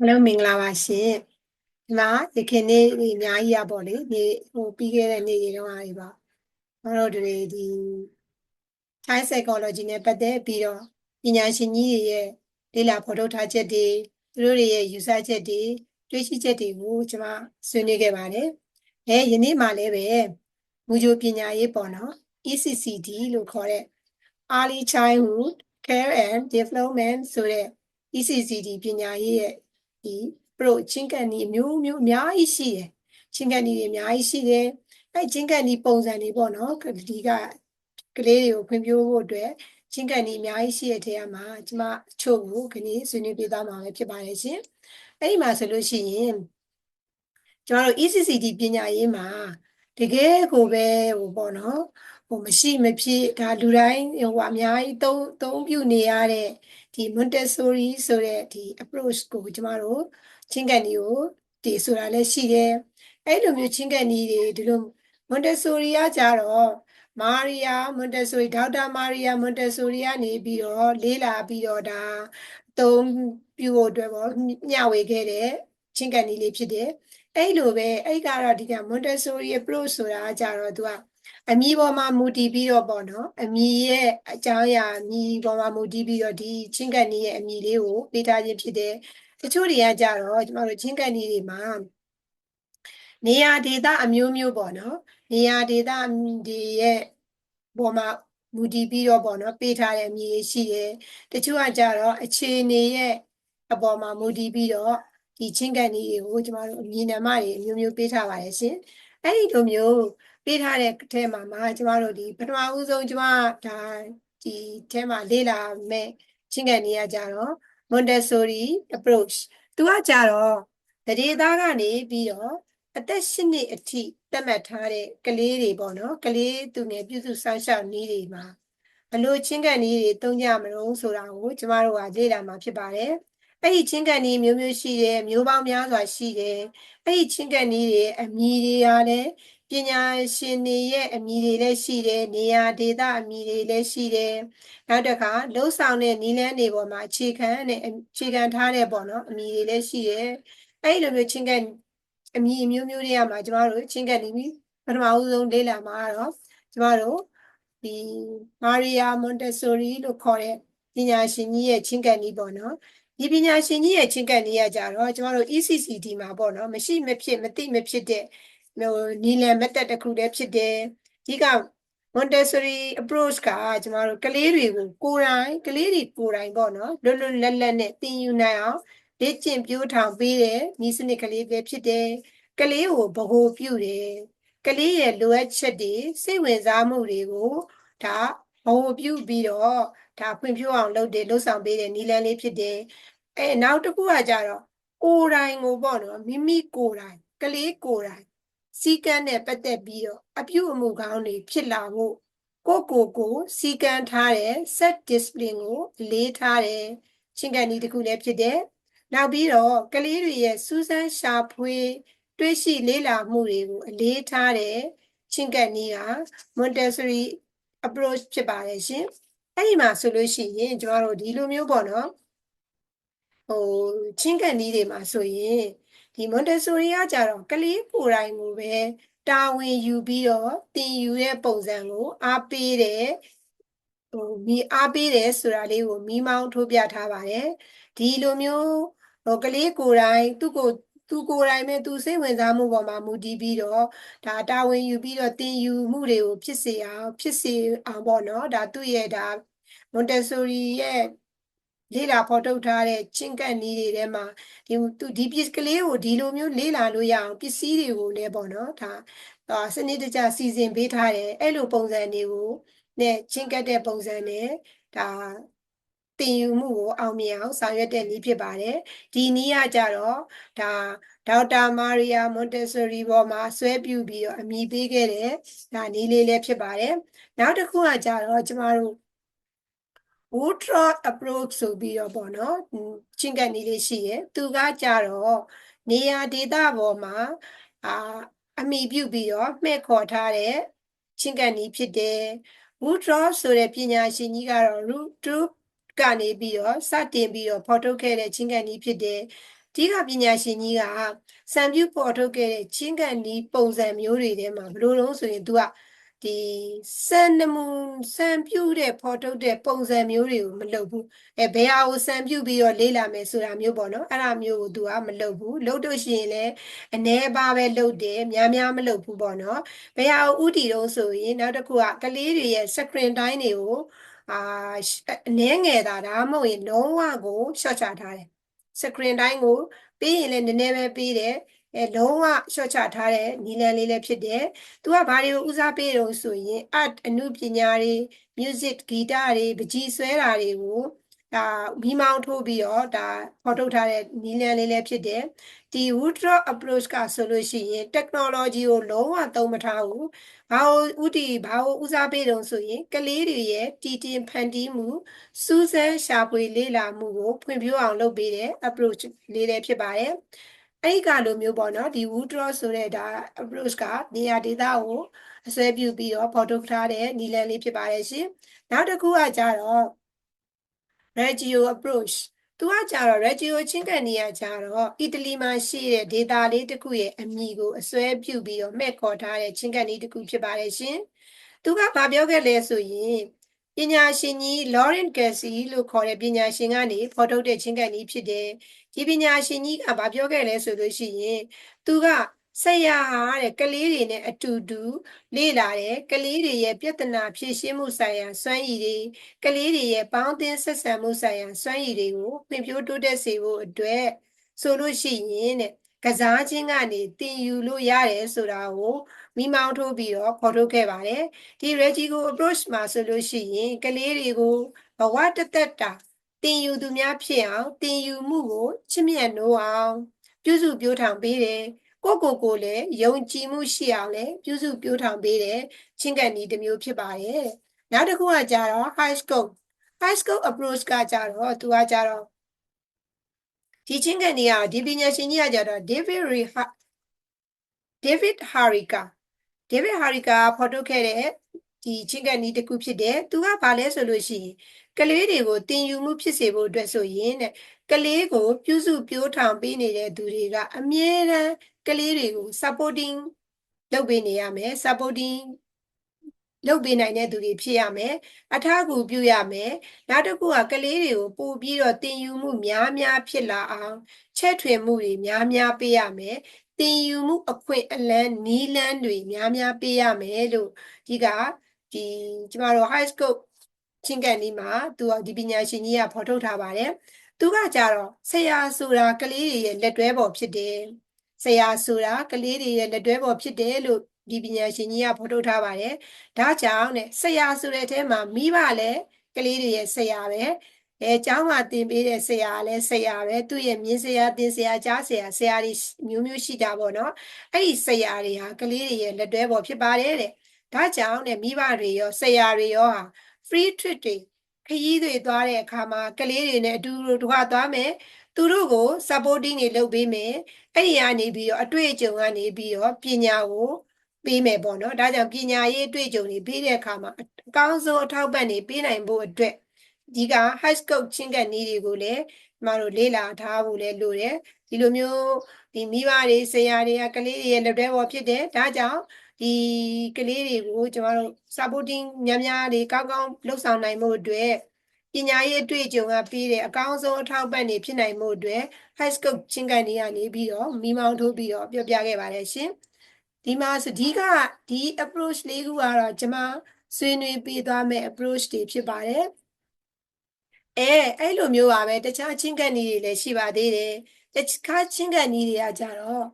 အားလုံးမင်္ဂလာပါရှင်ဒီမှာယခင်နေ့ဒီအများကြီးရပေါ့လေဒီဟိုပြီးခဲ့တဲ့နေ့တွေတော့အားတွေပါကျွန်တော်တို့တွေဒီ child psychology နဲ့ပတ်သက်ပြီးတော့ပညာရှင်ကြီးတွေရဲ့လေ့လာဖော်ထုတ်ထားချက်တွေသူတို့တွေရဲ့ယူဆချက်တွေတွေးရှိချက်တွေကိုကျွန်မဆွေးနွေးခဲ့ပါတယ်အဲယနေ့မှလည်းပဲမူကြိုပညာရေးပေါ့နော် ECCD လို့ခေါ်တဲ့ Early Childhood Care and Development ဆိုတဲ့ ECCD ပညာရေးရဲ့ ဒီပရိုချင်းကန်ဒီအမျိုးမျိုးအများကြီးရှိတယ်ချင်းကန်ဒီတွေအများကြီးရှိတယ်အဲချင်းကန်ဒီပုံစံတွေပေါ့နော်ဒီကကလေးတွေကိုဖွံ့ဖြိုးဖို့အတွက်ချင်းကန်ဒီအများကြီးရှိတဲ့ထဲမှာကျမအချို့ကိုခဏဆွေးနွေးပေးသားမှာပဲဖြစ်ပါတယ်ရှင်အဲ့ဒီမှာဆိုလို့ရှိရင်ကျမတို့ ECCD ပညာရေးမှာတကယ်ကိုပဲဟိုပေါ့နော် ဟိုမရှိမဖြစ်ဒါလူတိုင်းဟိုအများကြီးသုံးသုံးပြုနေရတဲ့ဒီ Montessori ဆိုတဲ့ဒီ approach ကိုကျမတို့ချင်းကန်ဒီကိုဒီဆိုတာလည်းရှိတယ်အဲ့လိုမျိုးချင်းကန်ဒီတွေဒီလို Montessori ကကြတော့မာရီယာမွန်တက်ဆိုရီဒေါက်တာမာရီယာမွန်တက်ဆိုရီကနေပြီးတော့လေးလာပြီးတော့ဒါအသုံးပြုဖို့အတွက်ပေါ့မျှဝေခဲ့တဲ့ချင်းကန်ဒီလေးဖြစ်တယ်အဲ့လိုပဲအဲ့ကတော့ဒီကမွန်တက်ဆိုရီ approach ဆိုတာကကြတော့သူက အမီပေါ်မှာမူတည်ပြီးတော့ပေါ့နော်အမီရဲ့အကြောင်းအရာအမီပေါ်မှာမူတည်ပြီးတော့ဒီချင်းကန်ဒီရဲ့အမီလေးကိုပေးထားခြင်းဖြစ်တယ်တချို့တွေကကြတော့ကျမတို့ချင်းကန်ဒီတွေမှာနေရာဒေသအမျိုးမျိုးပေါ့နော်နေရာဒေသတွေရဲ့ပေါ်မှာမူတည်ပြီးတော့ပေါ့နော်ပေးထားတဲ့အမည်ရှိတယ်တချို့ကကြတော့အခြေအနေရဲ့အပေါ်မှာမူတည်ပြီးတော့ဒီချင်းကန်ဒီတွေကိုကျမတို့အမည်နာမတွေအမျိုးမျိုးပေးထားပါတယ်ရှင်အဲ့ဒီလိုမျိုး ပေးထားတဲ့ထဲမှာမှာကျမတို့ဒီပထမဦးဆုံးကျမဒါဒီထဲမှာလေ့လာမဲ့ချင်းကန်ဒီကကြတော့ Montessori approach သူကကြတော့တရေသားကနေပြီးတော့အသက်၈နှစ်အထိသတ်မှတ်ထားတဲ့ကလေးတွေပေါ့နော်ကလေးသူငယ်ပြုစုစောင့်ရှောက်နည်းတွေမှာဘလို့ချင်းကန်နည်းတွေသုံးကြမလို့ဆိုတာကိုကျမတို့ကလေ့လာမှာဖြစ်ပါတယ်အဲ့ဒီချင်းကန်နည်းမျိုးမျိုးရှိတယ်မျိုးပေါင်းများစွာရှိတယ်အဲ့ဒီချင်းကန်နည်းတွေအမည်တွေကလည်း ပညာရှင်တွေရဲ့အမည်တွေလည်းရှိတယ်နေရာဒေသအမည်တွေလည်းရှိတယ်နောက်တစ်ခါလှုပ်ဆောင်တဲ့နည်းလမ်းတွေပေါ်မှာအခြေခံတဲ့အခြေခံထားတဲ့ပေါ့နော်အမည်တွေလည်းရှိတယ်အဲ့ဒီလိုမျိုးချင်းကန်အမည်အမျိုးမျိုးတွေကမှာကျမတို့ချင်းကပ်နေပြီပထမဦးဆုံးလေ့လာမှာတော့ကျမတို့ဒီမာရီယာမွန်တက်ဆိုရီလို့ခေါ်တဲ့ပညာရှင်ကြီးရဲ့ချင်းကပ်နီးပေါ့နော်ဒီပညာရှင်ကြီးရဲ့ချင်းကပ်နီးရကြတော့ကျမတို့ ECCD မှာပေါ့နော်မရှိမဖြစ်မသိမဖြစ်တဲ့ ဟိုနီလန်မက်တက်တစ်ခုတည်းဖြစ်တယ်ဒီက Montessori approach ကကျမတို့ကလေးတွေကိုကိုယ်တိုင်ကလေးတွေကိုယ်တိုင်ပေါ့နော်လွတ်လွတ်လပ်လပ်နဲ့သင်ယူနိုင်အောင်လေ့ကျင့်ပြိုးထောင်ပေးတယ်ဤစနစ်ကလေးပဲဖြစ်တယ်ကလေးကိုဗဟိုပြုတယ်ကလေးရဲ့လိုအပ်ချက်တွေစိတ်ဝင်စားမှုတွေကိုဒါဗဟိုပြုပြီးတော့ဒါဖွံ့ဖြိုးအောင်လုပ်တယ်လှုပ်ဆောင်ပေးတယ်နီလန်းလေးဖြစ်တယ်အဲနောက်တစ်ခုကကြတော့ကိုယ်တိုင်ကိုပေါ့နော်မိမိကိုယ်တိုင်ကလေးကိုယ်တိုင် စီကံနဲ့ပတ်သက်ပြီးတော့အပြုအမူကောင်းတွေဖြစ်လာဖို့ကိုကိုကိုစီကံထားတဲ့ set discipline ကိုလေးထားတယ်ချင်းကန်ဒီတစ်ခုလည်းဖြစ်တယ်နောက်ပြီးတော့ကလေးတွေရဲ့စူးစမ်းရှာဖွေ တွေးရှိလေ့လာမှုတွေကိုအလေးထားတဲ့ချင်းကပ်နည်းက Montessori approach ဖြစ်ပါတယ်ရှင်အဲ့ဒီမှာဆိုလို့ရှိရင်ကျမတို့ဒီလိုမျိုးပေါ့နော်ဟိုချင်းကပ်နည်းတွေမှာဆိုရင် ဒီ Montessori ကကြတော့ကလေးကိုယ်တိုင်ကိုပဲတာဝန်ယူပြီးတော့သင်ယူတဲ့ပုံစံကိုအားပေးတဲ့ဟိုမိအားပေးတယ်ဆိုတာလေးကိုမိမောင်းထိုးပြထားပါတယ်ဒီလိုမျိုးဟိုကလေးကိုယ်တိုင်သူ့ကိုသူကိုယ်တိုင်ပဲသူစိတ်ဝင်စားမှုပေါ်မှာမူတည်ပြီးတော့ဒါတာဝန်ယူပြီးတော့တင်ယူမှုတွေကိုဖြစ်စေအောင်ဖြစ်စေအောင်ပေါ့နော်ဒါသူ့ရဲ့ဒါမွန်တက်ဆိုရီရဲ့ လေးလာဖော်ထုတ်ထားတဲ့ချင်းကပ်နည်းတွေထဲမှာဒီသူဒီပစ္စကလေးကိုဒီလိုမျိုးလေးလာလို့ရအောင်ပစ္စည်းတွေကိုလည်းပေါ့နော်ဒါစနစ်တကျစီစဉ်ပေးထားတယ်အဲ့လိုပုံစံတွေကိုနဲ့ချင်းကပ်တဲ့ပုံစံနဲ့ဒါတင်ယူမှုကိုအောင်မြင်အောင်ဆောင်ရွက်တဲ့နည်းဖြစ်ပါတယ်ဒီနည်းကကြတော့ဒါဒေါက်တာမာရီယာမွန်တက်ဆိုရီပေါ်မှာဆွဲပြုပြီးတော့အမည်ပေးခဲ့တဲ့ဒါနည်းလေးလည်းဖြစ်ပါတယ်နောက်တစ်ခုကကြတော့ကျမတို့ Woodrow approach ဆိုပြီးတော့ပေါ့နော်ချင်းကပ်နည်းလေးရှိရယ်သူကကြတော့နေရာဒေသပေါ်မှာအာအမိပြုပြီးတော့မှဲ့ခေါ်ထားတဲ့ချင်းကပ်နည်းဖြစ်တယ် Woodrow ဆိုတဲ့ပညာရှင်ကြီးကတော့ root ကနေပြီးတော့စတင်ပြီးတော့ဖော်ထုတ်ခဲ့တဲ့ချင်းကန်ကြီးဖြစ်တယ်ဒီကပညာရှင်ကြီးကစံပြုပေါ်ထုတ်ခဲ့တဲ့ချင်းကန်ဒီပုံစံမျိုးတွေထဲမှာဘယ်လိုလုံးဆိုရင် तू က ဒီစံနမူစံပြုတဲ့ပေါ်ထုတ်တဲ့ပုံစံမျိုးတွေကိုမလုပ်ဘူးအဲဘယ်ဟာကိုစံပြုပြီးတော့လေ့လာမယ်ဆိုတာမျိုးပေါ့နော်အဲ့ဒါမျိုးကို तू ကမလုပ်ဘူးလုပ်လို့ရှိရင်လည်းအ ਨੇ ပါပဲလုပ်တယ်များများမလုပ်ဘူးပေါ့နော်ဘယ်ဟာကိုဥတီတော့ဆိုရင်နောက်တစ်ခုကကလေးတွေရဲ့ screen time တွေကိုအာအနည်းငယ်တာဒါမှမဟုတ်ရင်လုံးဝကို short ချထားတယ် screen time ကိုပေးရင်လည်းနည်းနည်းပဲပေးတယ် အဲလုံးဝ short ချထားတဲ့နီလန်လေးလည်းဖြစ်တယ်။ तू ကဘာတွေကိုဦးစားပေးတော့ဆိုရင် art အမှုပညာတွေ music ဂီတတွေပကြီးဆွဲတာတွေကိုဒါမိမောင်းထိုးပြီးတော့ဒါဖော်ထုတ်ထားတဲ့နီလန်လေးလည်းဖြစ်တယ်။ဒီ Woodrow approach ကဆိုလို့ရှိရင် technology ကိုလုံးဝသုံးမထားဘူး။ဘာကိုဥတီဘာကိုဦးစားပေးတော့ဆိုရင်ကလေးတွေရဲ့တည်တင်ဖန်တီးမှုစူးစမ်းရှာဖွေလေ့လာမှုကိုဖွံ့ဖြိုးအောင်လုပ်ပေးတဲ့ approach လေးလည်းဖြစ်ပါတယ်။ အဲ့ဒီကလိုမျိုးပေါ့နော်ဒီ Woodrow ဆိုတဲ့ဒါ approach ကနေရာဒေသကိုအစွဲပြုပြီးတော့ဖော်ထုတ်ထားတဲ့နီလန်လေးဖြစ်ပါတယ်ရှင်။နောက်တစ်ခုကကြတော့ Reggio approach သူကကြတော့ Reggio ချင်းကန်နေရကြတော့အီတလီမှာရှိတဲ့ဒေတာလေးတစ်ခုရဲ့အမည်ကိုအစွဲပြုပြီးတော့မဲ့ခေါ်ထားတဲ့ချင်းကန်လေးတစ်ခုဖြစ်ပါတယ်ရှင်။သူကဘာပြောခဲ့လဲဆိုရင် ပညာရှင်ကြီး Lawrence Kelsey လို့ခေါ်တဲ့ပညာရှင်ကနေဖော်ထုတ်တဲ့ချင်းကန်လေးဖြစ်တယ်။ဒီပညာရှင်ကြီးကဘာပြောခဲ့လဲဆိုလို့ရှိရင်သူကဆရာဟာတဲ့ကလေးတွေနဲ့အတူတူလေ့လာတယ်ကလေးတွေရဲ့ပြဿနာဖြေရှင်းမှုဆိုင်ရာစွမ်းရည်တွေကလေးတွေရဲ့ပေါင်းသင်းဆက်ဆံမှုဆိုင်ရာစွမ်းရည်တွေကိုပင်ပြိုးတိုးတက်စေဖို့အတွက်ဆိုလို့ရှိရင်တဲ့ကစားခြင်းကနေတင်ယူလို့ရတယ်ဆိုတာကို မိမောင်းထိုးပြီးတော့ဖော်ထုတ်ခဲ့ပါတယ်ဒီ Regigo approach မှာဆိုလို့ရှိရင်ကလေးတွေကိုဘဝတသက်တာတင်ယူသူများဖြစ်အောင်တင်ယူမှုကိုချစ်မြတ်နိုးအောင်ပြုစုပြောထောင်ပေးတယ်ကိုကိုကိုလည်းယုံကြည်မှုရှိအောင်လည်းပြုစုပြောထောင်ပေးတယ်ချင်းကန်ဒီတစ်မျိုးဖြစ်ပါတယ်နောက်တစ်ခုကကြတော့ high scope high scope approach ကကြတော့သူကကြတော့ဒီချင်းကန်ဒီကဒီပညာရှင်ကြီးကကြတော့ David Reha David Harika David Harika ဖော်ထုတ်ခဲ့တဲ့ဒီချင်းကန်ဒီတစ်ခုဖြစ်တယ်သူကဘာလဲဆိုလို့ရှိရင်ကလေးတွေကိုတင်ယူမှုဖြစ်စေဖို့အတွက်ဆိုရင်တဲ့ကလေးကို ပြုစုပြောထောင်ပေးနေတဲ့သူတွေကအမြဲတမ်းကလေးတွေကို supporting လုပ်ပေးနေရမယ် supporting လုပ်ပေးနိုင်တဲ့သူတွေဖြစ်ရမယ်အထောက်အကူပြုရမယ်နောက်တစ်ခုကကလေးတွေကိုပို့ပြီးတော့တင်ယူမှုများများဖြစ်လာအောင်ချက်ထွင်မှုတွေများများပေးရမယ် တင်ယူမှုအခွင့်အလန်းနီးလန်းတွေများများပေးရမယ်လို့ဒီကဒီကျမတို့ high school ချင်းကန်ဒီမှာသူကဒီပညာရှင်ကြီးကဖော်ထုတ်ထားပါတယ်သူကကြတော့ဆရာဆိုတာကလေးတွေရဲ့လက်တွဲပေါ်ဖြစ်တယ်ဆရာဆိုတာကလေးတွေရဲ့လက်တွဲပေါ်ဖြစ်တယ်လို့ဒီပညာရှင်ကြီးကဖော်ထုတ်ထားပါတယ်ဒါကြောင့်တဲ့ဆရာဆိုတဲ့အထဲမှာမိဘလည်းကလေးတွေရဲ့ဆရာပဲ အဲကျောင်းမှာသင်ပေးတဲ့ဆရာလည်းဆရာပဲသူ့ရဲ့မြင်းဆရာသင်ဆရာကြားဆရာဆရာတွေမျိုးမျိုးရှိတာပေါ့နော်အဲ့ဒီဆရာတွေဟာကလေးတွေရဲ့လက်တွဲပေါ်ဖြစ်ပါတယ်တဲ့ဒါကြောင့်တဲ့မိဘတွေရောဆရာတွေရောဟာ free trip တွေခရီးတွေသွားတဲ့အခါမှာကလေးတွေနဲ့အတူတူတွားသွားမယ်သူတို့ကို supporting တွေလုပ်ပေးမယ်အဲ့ဒီကနေပြီးတော့အတွေ့အကြုံကနေပြီးတော့ပညာကိုပေးမယ်ပေါ့နော်ဒါကြောင့်ပညာရေးအတွေ့အကြုံတွေပေးတဲ့အခါမှာအကောင်းဆုံးအထောက်ပံ့တွေပေးနိုင်ဖို့အတွက် ဒီက high scope ချင်းကနီးတွေကိုလည်းကျမတို့လေ့လာထားဖို့လည်းလိုတယ်ဒီလိုမျိုးဒီမိဘတွေဆရာတွေကကလေးတွေရဲ့လက်တွဲပေါ်ဖြစ်တယ်ဒါကြောင့်ဒီကလေးတွေကိုကျမတို့ supporting များများတွေကောင်းကောင်းလှုပ်ဆောင်နိုင်မှုအတွက်ပညာရေးအတွေ့အကြုံကပြီးတဲ့အကောင်းဆုံးအထောက်ပံ့တွေဖြစ်နိုင်မှုအတွက် high scope ချင်းကန်တွေကနေပြီးတော့မိမောင်းထိုးပြီးတော့ပြောပြခဲ့ပါတယ်ရှင်ဒီမှာစဒီကဒီ approach လေးခုကတော့ကျမဆွေးနွေးပေးသွားမယ့် approach တွေဖြစ်ပါတယ် အဲအဲ့လိုမျိုးပါပဲတခြားချင်းကန်တွေလည်းရှိပါသေးတယ်တခြားချင်းကန်တွေကကြတော့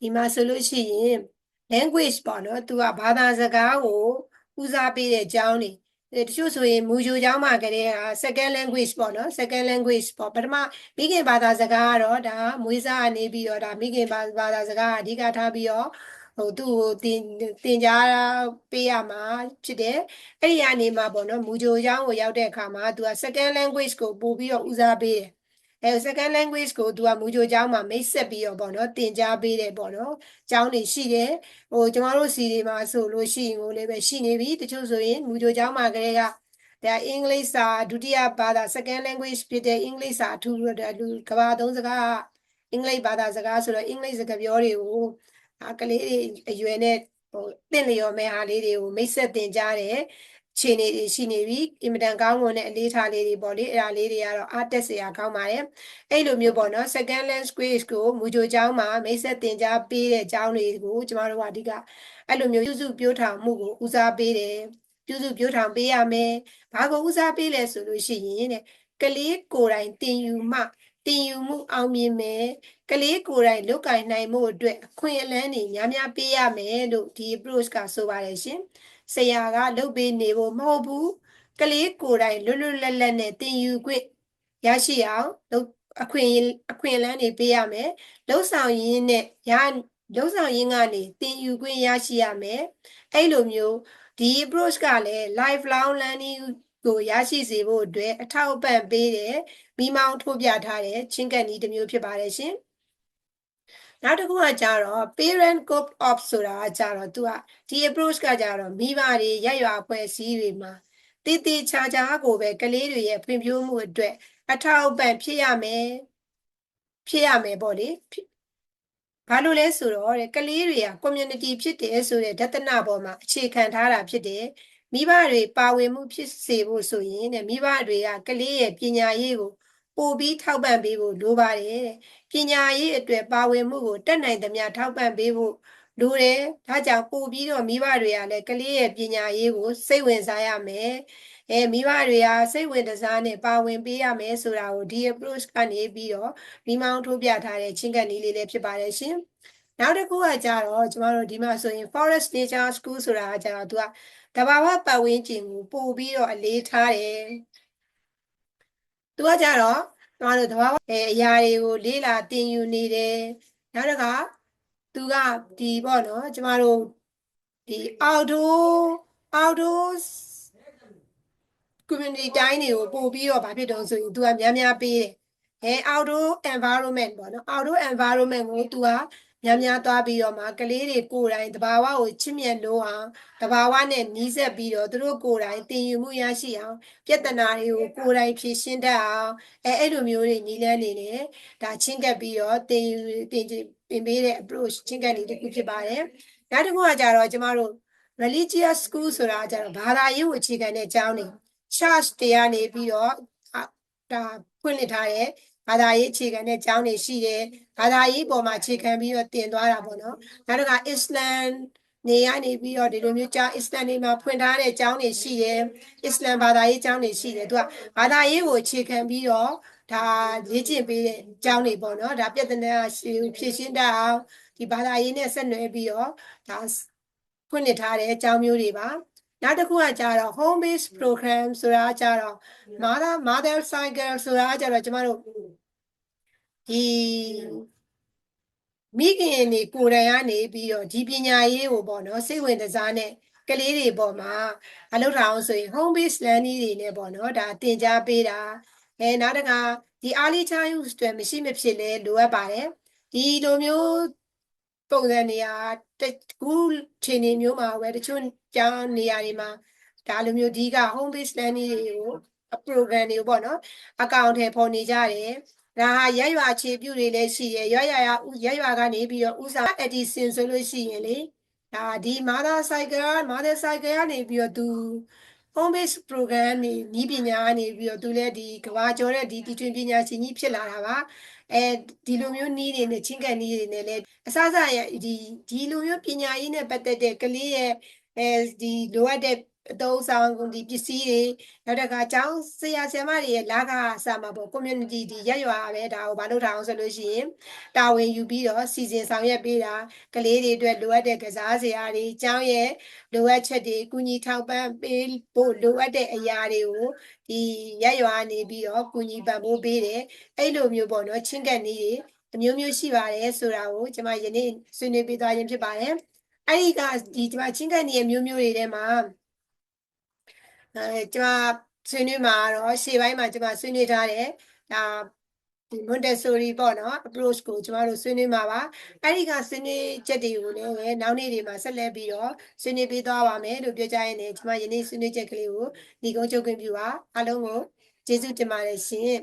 ဒီမှာဆိုလို့ရှိရင် language ပေါ့နော်သူကဘာသာစကားကိုဦးစားပေးတဲ့အကြောင်းတွေတချို့ဆိုရင်မူဂျိုကျောင်းမှာကလေးက second language ပေါ့နော် second language ပေါ့ပထမမိခင်ဘာသာစကားကတော့ဒါမွေးစားကနေပြီးတော့ဒါမိခင်ဘာသာစကားအဓိကထားပြီးတော့ ဟိုသူ့ကိုတင်တင်ကြားပေးရမှာဖြစ်တယ်အဲ့ဒီအနေမှာပေါ့နော်မူဂျိုကျောင်းကိုရောက်တဲ့အခါမှာသူက second language ကိုပို့ပြီးတော့ဦးစားပေးတယ်အဲ second language ကိုသူကမူဂျိုကျောင်းမှာမိတ်ဆက်ပြီးတော့ပေါ့နော်တင် जा ပေးတယ်ပေါ့နော်ကျောင်းတွေရှိတယ်ဟိုကျမတို့စီတွေမှာဆိုလို့ရှိရင်ကိုလည်းပဲရှိနေပြီတချို့ဆိုရင်မူဂျိုကျောင်းမှာကလေးကဒါအင်္ဂလိပ်စာဒုတိယဘာသာ second language ဖြစ်တဲ့အင်္ဂလိပ်စာအထူးလို့တဲ့လူကဘာသုံးစကားအင်္ဂလိပ်ဘာသာစကားဆိုတော့အင်္ဂလိပ်စကားပြောတွေကို အာကလေးတွေအရွယ်နဲ့ဟိုသင်လျော်မဲ့ဟာလေးတွေကိုမိတ်ဆက်တင်ကြတယ်ခြေနေတွေရှိနေပြီအင်မတန်ကောင်းမွန်တဲ့အလေးထားလေးတွေပေါ့လေအဲ့ဒါလေးတွေကတော့အားတက်စရာကောင်းပါတယ်အဲ့လိုမျိုးပေါ့နော် second language ကိုမူကြိုကျောင်းမှာမိတ်ဆက်တင်ကြားပေးတဲ့အကြောင်းတွေကိုကျမတို့ကအဓိကအဲ့လိုမျိုးပြုစုပြောထောင်မှုကိုဦးစားပေးတယ်ပြုစုပြောထောင်ပေးရမယ်ဘာကိုဦးစားပေးလဲဆိုလို့ရှိရင်တဲ့ကလေးကိုယ်တိုင်တင်ယူမှ တင်ယူမှုအောင်မြင်မယ်ကလေးကိုယ်တိုင်လုပ်ကင်နိုင်မှုအတွက်အခွင့်အလမ်းတွေများများပေးရမယ်လို့ဒီ approach ကဆိုပါတယ်ရှင်ဆရာကလုပ်ပေးနေဖို့မဟုတ်ဘူးကလေးကိုယ်တိုင်လွတ်လွတ်လပ်လပ်နဲ့တင်ယူခွင့်ရရှိအောင်လုပ်အခွင့်အခွင့်အလမ်းတွေပေးရမယ်လှုပ်ဆောင်ရင်းနဲ့ရလှုပ်ဆောင်ရင်းကနေတင်ယူခွင့်ရရှိရမယ်အဲ့လိုမျိုးဒီ approach ကလည်း lifelong learning ကိုရရှိစေဖို့အတွက်အထောက်အပံ့ပေးတယ်မိမောင်းထိုးပြထားတဲ့ချင်းကပ်နည်းတစ်မျိုးဖြစ်ပါတယ်ရှင်နောက်တစ်ခုကကြတော့ parent code of ဆိုတာကကြတော့သူကဒီ approach ကကြတော့မိဘတွေရက်ရွာအဖွဲ့အစည်းတွေမှာတည်တည်ချာချာကိုပဲကလေးတွေရဲ့ဖွံ့ဖြိုးမှုအတွက်အထောက်အပံ့ဖြစ်ရမယ်ဖြစ်ရမယ်ပေါ့လေဘာလို့လဲဆိုတော့တဲ့ကလေးတွေက community ဖြစ်တယ်ဆိုတဲ့ဒသနပေါ်မှာအခြေခံထားတာဖြစ်တယ် မိဘတွေပါဝင်မှုဖြစ်စေဖို့ဆိုရင်တဲ့မိဘတွေကကလေးရဲ့ပညာရေးကိုပို့ပြီးထောက်ပံ့ပေးဖို့လိုပါတယ်တဲ့ပညာရေးအတွက်ပါဝင်မှုကိုတက်နိုင်သမျှထောက်ပံ့ပေးဖို့လိုတယ်ဒါကြောင့်ပို့ပြီးတော့မိဘတွေကလည်းကလေးရဲ့ပညာရေးကိုစိတ်ဝင်စားရမယ်အဲမိဘတွေကစိတ်ဝင်စားနဲ့ပါဝင်ပေးရမယ်ဆိုတာကိုဒီ approach ကနေပြီးတော့မိမောင်းထိုးပြထားတဲ့ချင်းကပ်နည်းလေးလည်းဖြစ်ပါတယ်ရှင် နောက်တစ်ခုကကြတော့ကျမတို့ဒီမှာဆိုရင် forest nature school ဆိုတာကကြတော့သူကတဘာဝပတ်ဝန်းကျင်ကိုပို့ပြီးတော့အလေးထားတယ်သူကကြတော့ကျမတို့တဘာဝအဲအရာတွေကိုလေးလာတင်ယူနေတယ်နောက်တစ်ခါသူကဒီပေါ့နော်ကျမတို့ဒီ outdoor outdoor community တိုင်းတွေကိုပို့ပြီးတော့ဗာဖြစ်တော့ဆိုရင်သူကများများပေးတယ်အဲ outdoor environment ပေါ့နော် outdoor environment ကိုသူက များများသွားပြီးတော့မှကလေးတွေကိုယ်တိုင်တဘာဝကိုချစ်မြတ်လို့အောင်တဘာဝနဲ့နီးစပ်ပြီးတော့သူတို့ကိုယ်တိုင်သင်ယူမှုရရှိအောင်ပြဿနာတွေကိုကိုယ်တိုင်ဖြေရှင်းတတ်အောင်အဲအဲ့လိုမျိုးတွေနီးလန်းနေတယ်ဒါချင်းကပ်ပြီးတော့သင်ယူသင်ပင်ပေးတဲ့ approach ချင်းကပ်နေတစ်ခုဖြစ်ပါတယ်နောက်တစ်ခုကကြတော့ကျမတို့ religious school ဆိုတာကြတော့ဘာသာရေးကိုအခြေခံတဲ့အကြောင်းတွေ church တရားနေပြီးတော့ဒါဖွင့်လှစ်ထားတဲ့ ဘာသာရေးအခြေခံတဲ့အကြောင်းတွေရှိတယ်ဘာသာရေးပေါ်မှာအခြေခံပြီးတော့တင်သွားတာပေါ့နော်နောက်တစ်ခါအစ္စလမ်နေရနေပြီးတော့ဒီလိုမျိုးကြားအစ္စလမ်နေမှာဖွင့်ထားတဲ့အကြောင်းတွေရှိတယ်အစ္စလမ်ဘာသာရေးအကြောင်းတွေရှိတယ်သူကဘာသာရေးကိုအခြေခံပြီးတော့ဒါလေ့ကျင့်ပေးတဲ့အကြောင်းတွေပေါ့နော်ဒါပြဿနာဖြေရှင်းတတ်အောင်ဒီဘာသာရေးနဲ့ဆက်နွယ်ပြီးတော့ဒါဖွင့်လှစ်ထားတဲ့အကြောင်းမျိုးတွေပါနောက်တစ်ခုကကြတော့ home based program ဆိုတာကြတော့ mother mother cycle ဆိုတာကြတော့ကျမတို့ ဒီမိခင်တွေကိုယ်တိုင်ကနေပြီးတော့ဒီပညာရေးကိုပေါ့နော်စိတ်ဝင်စားနဲ့ကလေးတွေပေါ်မှာအလုပ်ထားအောင်ဆိုရင် home based learning တွေနဲ့ပေါ့နော်ဒါသင်ကြားပေးတာအဲနောက်တစ်ခါဒီ early childhood တွေမရှိမဖြစ်လဲလိုအပ်ပါတယ်ဒီလိုမျိုးပုံစံနေရာတကူခြေနေမျိုးမှာပဲတချို့ကျောင်းနေရာတွေမှာဒါလိုမျိုးဒီက home based learning တွေကို program တွေကိုပေါ့နော်အကောင့်ထဲပေါ်နေကြတယ် ဒါဟာရရွာခြေပြုတွေလည်းရှိတယ်ရရွာရရရွာကနေပြီးတော့ဥစား Edison ဆိုလို့ရှိရင်လေဒါဒီ mother cycle mother cycle ကနေပြီးတော့သူ home based program နေဤပညာကနေပြီးတော့သူလည်းဒီကဘာကျော်တဲ့ဒီတီထွင်ပညာရှင်ကြီးဖြစ်လာတာပါအဲဒီလိုမျိုးနီးတွေနဲ့ချင်းကန်နီးတွေနဲ့လည်းအစစရဒီဒီလိုမျိုးပညာရေးနဲ့ပတ်သက်တဲ့ကလေးရဲ့အဲဒီလိုအပ်တဲ့ အသုံးဆောင်ဒီပစ္စည်းတွေနောက်တစ်ခါကျောင်းဆရာဆရာမတွေရဲ့လာခအစမှာပေါ့ community ဒီရက်ရွာပဲဒါကိုမလုပ်ထားအောင်ဆိုလို့ရှိရင်တာဝန်ယူပြီးတော့စီစဉ်ဆောင်ရွက်ပေးတာကလေးတွေအတွက်လိုအပ်တဲ့ကစားစရာတွေကျောင်းရဲ့လိုအပ်ချက်တွေကုညီထောက်ပံ့ပေးဖို့လိုအပ်တဲ့အရာတွေကိုဒီရက်ရွာနေပြီးတော့ကုညီပံ့ပိုးပေးတယ်အဲ့လိုမျိုးပေါ့နော်ချင်းကပ်နည်းတွေအမျိုးမျိုးရှိပါတယ်ဆိုတာကိုကျွန်မယနေ့ဆွေးနွေးပေးသွားခြင်းဖြစ်ပါတယ်အဲ့ဒီကဒီကျွန်မချင်းကပ်နည်းရဲ့မျိုးမျိုးတွေထဲမှာ အဲကျွန်မဆွေးနွေးမှာတော့ရှေ့ပိုင်းမှာကျွန်မဆွေးနွေးထားတယ်ဒါဒီ Montessori ပေါ့နော် approach ကိုကျမတို့ဆွေးနွေးမှာပါအဲ့ဒီကဆွေးနွေးချက်တွေကိုလည်းနောက်နေ့တွေမှာဆက်လက်ပြီးတော့ဆွေးနွေးပေးသွားပါမယ်လို့ပြောကြရင်လည်းကျမယနေ့ဆွေးနွေးချက်ကလေးကိုညီကုန်းချုပ်ခွင့်ပြုပါအားလုံးကိုကျေးဇူးတင်ပါတယ်ရှင်